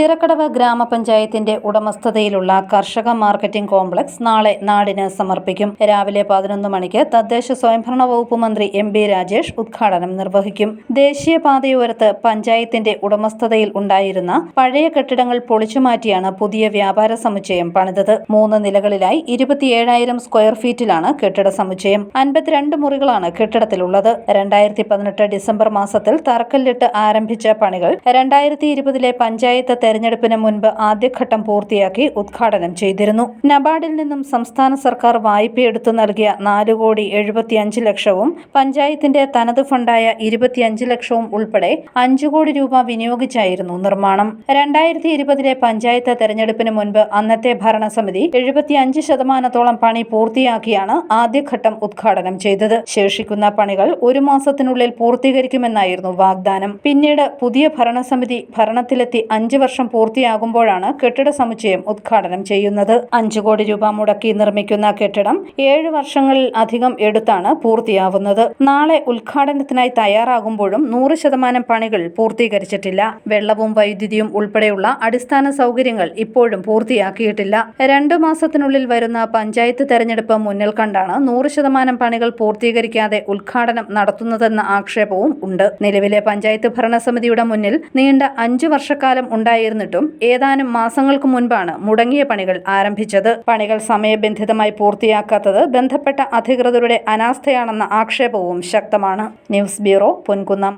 ചിറക്കടവ് ഗ്രാമപഞ്ചായത്തിന്റെ ഉടമസ്ഥതയിലുള്ള കർഷക മാർക്കറ്റിംഗ് കോംപ്ലക്സ് നാളെ നാടിന് സമർപ്പിക്കും. രാവിലെ പതിനൊന്ന് മണിക്ക് തദ്ദേശ സ്വയംഭരണ വകുപ്പ് മന്ത്രി എം ബി രാജേഷ് ഉദ്ഘാടനം നിർവഹിക്കും. ദേശീയപാതയോരത്ത് പഞ്ചായത്തിന്റെ ഉടമസ്ഥതയിൽ ഉണ്ടായിരുന്ന പഴയ കെട്ടിടങ്ങൾ പൊളിച്ചുമാറ്റിയാണ് പുതിയ വ്യാപാര സമുച്ചയം പണിതത്. മൂന്ന് നിലകളിലായി ഇരുപത്തിയേഴായിരം സ്ക്വയർ ഫീറ്റിലാണ് കെട്ടിട സമുച്ചയം. അൻപത്തിരണ്ട് മുറികളാണ് കെട്ടിടത്തിലുള്ളത്. രണ്ടായിരത്തി പതിനെട്ട് ഡിസംബർ മാസത്തിൽ തറക്കല്ലിട്ട് ആരംഭിച്ച പണികൾ രണ്ടായിരത്തി ഇരുപതിലെ പഞ്ചായത്ത് തെരഞ്ഞെടുപ്പിന് മുൻപ് ആദ്യഘട്ടം പൂർത്തിയാക്കി ഉദ്ഘാടനം ചെയ്തിരുന്നു. നബാർഡിൽ നിന്നും സംസ്ഥാന സർക്കാർ വായ്പയെടുത്തു നൽകിയ നാല് കോടി എഴുപത്തിയഞ്ച് ലക്ഷവും പഞ്ചായത്തിന്റെ തനത് ഫണ്ടായ ഇരുപത്തിയഞ്ച് ലക്ഷവും ഉൾപ്പെടെ അഞ്ചു കോടി രൂപ വിനിയോഗിച്ചായിരുന്നു നിർമ്മാണം. രണ്ടായിരത്തി ഇരുപതിലെ പഞ്ചായത്ത് തെരഞ്ഞെടുപ്പിന് മുൻപ് അന്നത്തെ ഭരണസമിതി എഴുപത്തിയഞ്ച് ശതമാനത്തോളം പണി പൂർത്തിയാക്കിയാണ് ആദ്യഘട്ടം ഉദ്ഘാടനം ചെയ്തത്. ശേഷിക്കുന്ന പണികൾ ഒരു മാസത്തിനുള്ളിൽ പൂർത്തീകരിക്കുമെന്നായിരുന്നു വാഗ്ദാനം. പിന്നീട് പുതിയ ഭരണസമിതി ഭരണത്തിലെത്തി അഞ്ചു വർഷം പൂർത്തിയാകുമ്പോഴാണ് കെട്ടിട സമുച്ചയം ഉദ്ഘാടനം ചെയ്യുന്നത്. അഞ്ചു കോടി രൂപ മുടക്കി നിർമ്മിക്കുന്ന കെട്ടിടം ഏഴ് വർഷങ്ങളിൽ അധികം എടുത്താണ് പൂർത്തിയാവുന്നത്. നാളെ ഉദ്ഘാടനത്തിനായി തയ്യാറാകുമ്പോഴും നൂറ് ശതമാനം പണികൾ പൂർത്തീകരിച്ചിട്ടില്ല. വെള്ളവും വൈദ്യുതിയും ഉൾപ്പെടെയുള്ള അടിസ്ഥാന സൗകര്യങ്ങൾ ഇപ്പോഴും പൂർത്തിയാക്കിയിട്ടില്ല. രണ്ടു മാസത്തിനുള്ളിൽ വരുന്ന പഞ്ചായത്ത് തെരഞ്ഞെടുപ്പ് മുന്നിൽ കണ്ടാണ് നൂറ് ശതമാനം പണികൾ പൂർത്തീകരിക്കാതെ ഉദ്ഘാടനം നടത്തുന്നതെന്ന ആക്ഷേപവും ഉണ്ട്. നിലവിലെ പഞ്ചായത്ത് ഭരണസമിതിയുടെ മുന്നിൽ നീണ്ട അഞ്ചു വർഷക്കാലം ഉണ്ടായിരുന്നിട്ടും ഏതാനും മാസങ്ങൾക്ക് മുൻപാണ് മുടങ്ങിയ പണികൾ ആരംഭിച്ചത്. പണികൾ സമയബന്ധിതമായി പൂർത്തിയാക്കാത്തത് ബന്ധപ്പെട്ട അധികൃതരുടെ അനാസ്ഥയാണെന്ന ആക്ഷേപവും ശക്തമാണ്. News bureau Ponkunnam.